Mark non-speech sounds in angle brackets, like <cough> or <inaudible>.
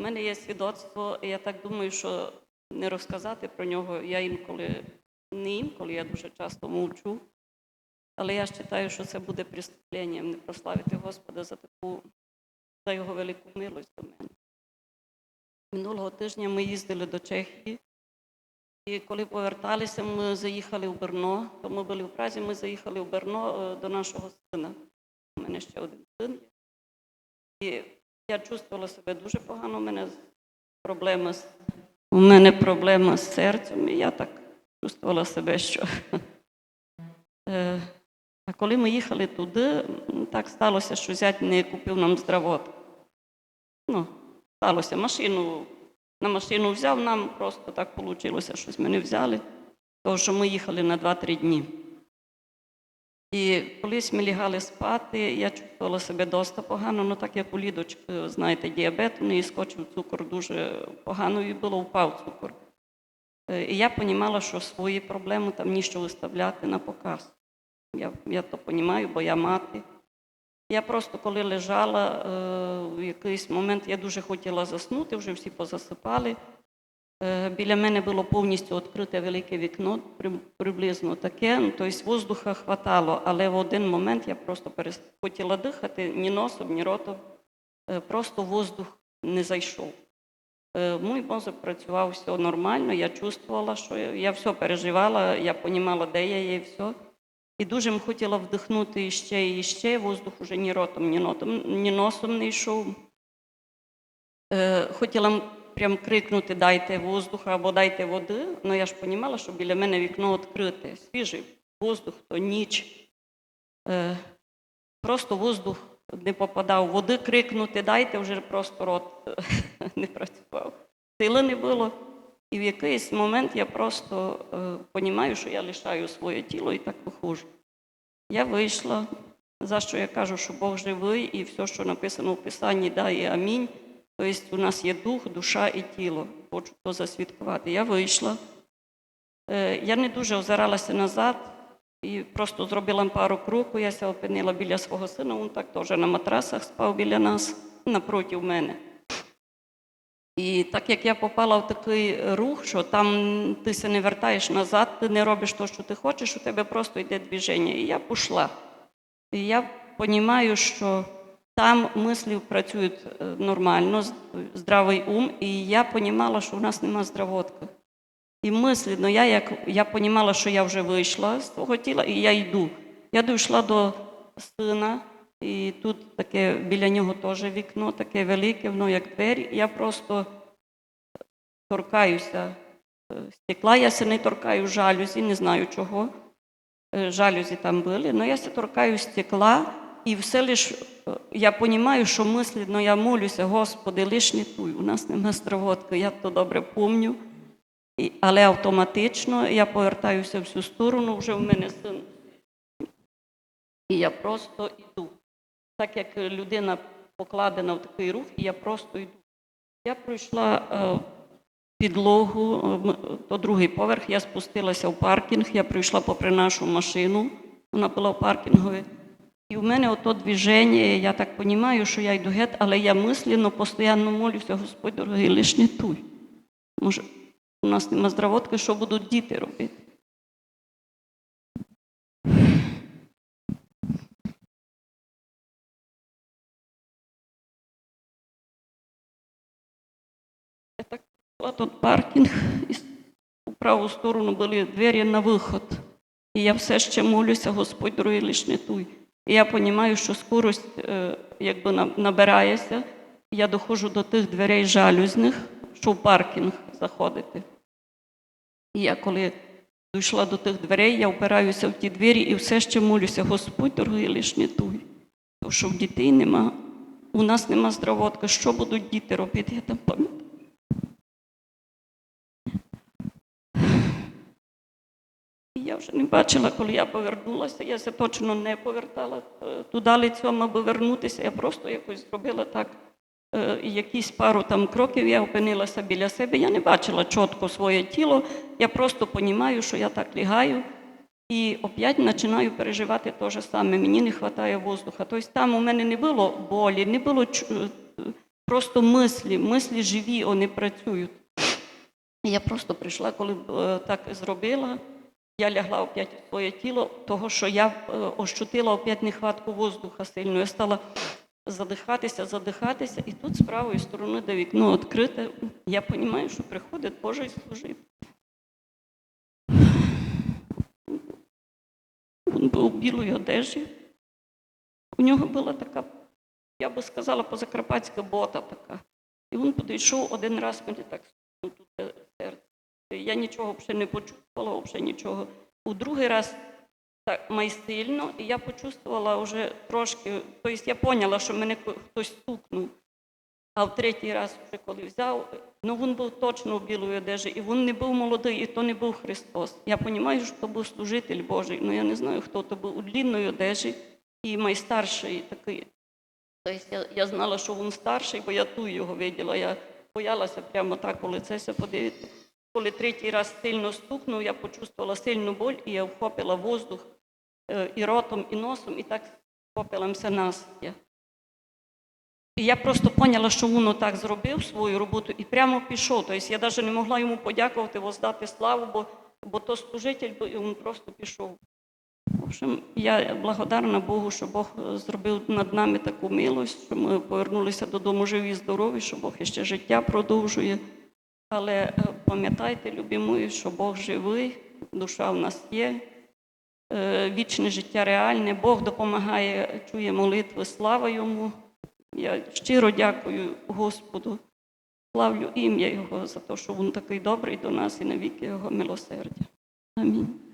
У мене є свідоцтво, і я так думаю, що не розказати про нього я інколи, не інколи, я дуже часто мовчу. Але я вважаю, що це буде преступленням не прославити Господа за таку, за його велику милость до мене. Минулого тижня ми їздили до Чехії, і коли поверталися, ми заїхали в Берно, то ми були в Празі, ми заїхали в Берно е, до нашого сина. У мене ще один син. І я чувствувала себе дуже погано. У мене проблема з у мене проблема з серцем, і я так чувствувала себе, що. Е, А коли ми їхали туди, так сталося, що зять не купив нам здравот. Ну, сталося машину. На машину взяв, нам просто так вийшло, щось ми не взяли, тому що ми їхали на 2-3 дні. І колись ми лягали спати, я чувствувала себе досить погано, ну так як у Лідочки, знаєте, діабет, у неї скочив цукор дуже погано і було впав цукор. Е, І я розуміла, що свої проблеми там ніщо виставляти на показ. Я, я то розумію, бо я мати. Я просто коли лежала, е, в якийсь момент я дуже хотіла заснути, вже всі позасипали. Е, Біля мене було повністю відкрите велике вікно, приблизно таке. Ну, тобто воздуха хватало, але в один момент я просто хотіла дихати ні носом, ні ротом. Е, Просто воздух не зайшов. Е, Мій мозок працював все нормально, я чувствувала, що я, все переживала, я розуміла, де я є, і все. І дуже хотіла вдихнути іще і ще, воздух уже ні ротом, ні, нотом, ні носом не йшов. Хотіла прям крикнути Дайте воздуха або дайте води, але я ж розуміла, що біля мене вікно відкрите, свіжий воздух, то ніч. Е, просто воздух не попадав. Води крикнути дайте, вже просто рот <laughs> не працював. Сили не було. І в якийсь момент я просто розумію, що я лишаю своє тіло і так виходжу. Я вийшла, за що я кажу, що Бог живий, і все, що написано в Писанні, да і амінь. Тобто у нас є дух, душа і тіло. Хочу то засвідкувати. Я вийшла. Е, Я не дуже озиралася назад і просто зробила пару кроків. Я ся опинила біля свого сина, він так теж на матрасах спав біля нас, напроти мене. І так як я попала в такий рух, що там ти се не вертаєш назад, ти не робиш те, що ти хочеш, у тебе просто йде движення. І я пішла. І я розумію, що там мислі працюють е, нормально, здравий ум, і я розуміла, що у нас нема здравотки. І мислено, я як я розуміла, що я вже вийшла з свого тіла, і я йду. Я дійшла до сина, і тут таке біля нього теж вікно, таке велике, воно як двері. Я просто торкаюся е, стекла, я се не торкаю жалюзі, не знаю чого. Е, Жалюзі там були, але я се торкаю стекла, і все лиш е, я розумію, що мислено я молюся, Господи, лиш не туй, у нас нема стравотки, я то добре пам'ятаю. Але автоматично я повертаюся в всю сторону, вже в мене син. І я просто йду. Так як людина покладена в такий рух, і я просто йду. Я пройшла е, підлогу, е, то другий поверх, я спустилася в паркінг, я пройшла попри нашу машину, вона була в паркінгові. І в мене ото движення, я так розумію, що я йду геть, але я мислено постійно молюся, Господь дорогий, лиш не туй. Може, у нас нема здравотки, що будуть діти робити. Я так пішла тут паркінг, і у праву сторону були двері на виход. І я все ще молюся, Господь дорогий, лиш не туй. І я розумію, що скорость е, якби набирається. Я доходжу до тих дверей жалюзних, що в паркінг заходити. І я коли дійшла до тих дверей, я впираюся в ті двері і все ще молюся, Господь дорогий, лиш не туй. Тому що в дітей нема, у нас нема здравотки. Що будуть діти робити? Я там пам'ятаю. І Я вже не бачила, коли я повернулася. Я се точно не повертала е, туди лицьом, аби вернутися. Я просто якось зробила так. е, Якісь пару там кроків я опинилася біля себе. Я не бачила чітко своє тіло. Я просто розумію, що я так лягаю. І опять починаю переживати те ж саме. Мені не вистачає воздуха. Тобто там у мене не було болі, не було просто мислі, мислі живі, вони працюють. Я просто прийшла, коли е, так зробила. Я лягла опять в своє тіло, того, що я е, ощутила опять нехватку воздуха сильно. Я стала задихатися, задихатися, і тут з правої сторони, де вікно відкрите, я розумію, що приходить Божий служитель. Він був у білій одежі. У нього була така, я би сказала, позакарпатська бота така. І він підійшов один раз мені так ну, тут е, серце. Я нічого взагалі не почувствувала, взагалі нічого. У другий раз так майсильно, і я почувствувала вже трошки, тобто я поняла, що мене хтось стукнув. А в третій раз, вже коли взяв, ну він був точно в білій одежі, і він не був молодий, і то не був Христос. Я розумію, що то був служитель Божий, але я не знаю, хто то був у длинної одежі і майстарший такий. Тобто я, я знала, що він старший, бо я ту його виділа. Я боялася прямо так у лице ся подивитися. Коли третій раз сильно стукнув, я почувствувала сильну боль, і я вхопила воздух е, і ротом, і носом, і так вхопилася насія. І я просто поняла, що він так зробив свою роботу і прямо пішов. Тобто я навіть не могла йому подякувати, воздати славу, бо, бо то служитель, бо він просто пішов. В общем, я благодарна Богу, що Бог зробив над нами таку милость, що ми повернулися додому живі і здорові, що Бог ще життя продовжує. Але е, пам'ятайте, любі мої, що Бог живий, душа в нас є, е, вічне життя реальне, Бог допомагає, чує молитви, слава йому. Я щиро дякую Господу, славлю ім'я Його за те, що Він такий добрий до нас і навіки Його милосердя. Амінь.